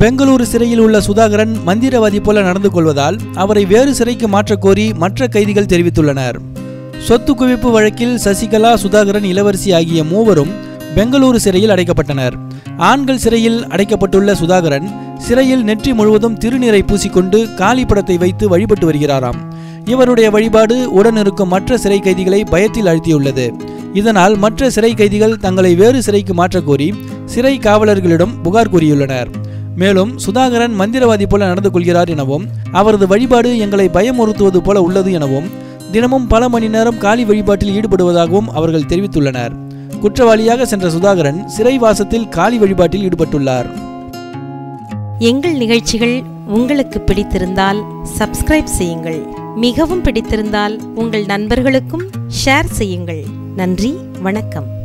பெங்களூரு சிறையில் உள்ள சுதாகரன் மந்திரவாதி போல நடந்து கொள்வதால் அவரை வேறு சிறைக்கு மாற்றக் கோரி மற்ற கைதிகள் தெரிவித்துள்ளனர். சொத்து குவிப்பு வழக்கில் சசிகலா சுதாகரன் இளவரசி ஆகிய மூவரும் பெங்களூரு சிறையில் அடைக்கப்பட்டனர். ஆண்கள் சிறையில் அடைக்கப்பட்டுள்ள சுதாகரன் சிறையில் நெற்றி முழுவதும் திருநீரை பூசிக்கொண்டு காளி படத்தை வைத்து வழிபட்டு வருகிறாராம். இவருடைய வழிபாடு உடன் இருக்கும் மற்ற சிறை கைதிகளை பயத்தில் அழுத்தியுள்ளது. இதனால் மற்ற சிறை கைதிகள் தங்களை வேறு சிறைக்கு மாற்றக் கோரி சிறை காவலர்களிடம் புகார் கூறியுள்ளனர். மேலும் சுதாகரன் மந்திரவாதி போல நடந்து கொள்கிறார் எனவும் அவரது வழிபாடு எங்களை பயமுறுத்துவது போல உள்ளது எனவும் தினமும் பல மணி நேரம் காளி வழிபாட்டில் ஈடுபடுவதாகவும் அவர்கள் தெரிவித்துள்ளனர். குற்றவாளியாக சென்ற சுதாகரன் சிறைவாசத்தில் காலி வழிபாட்டில் ஈடுபட்டுள்ளார். எங்கள் நிகழ்ச்சிகள் உங்களுக்கு பிடித்திருந்தால் சப்ஸ்கிரைப் செய்யுங்கள். மிகவும் பிடித்திருந்தால் உங்கள் நண்பர்களுக்கும் ஷேர் செய்யுங்கள். நன்றி வணக்கம்.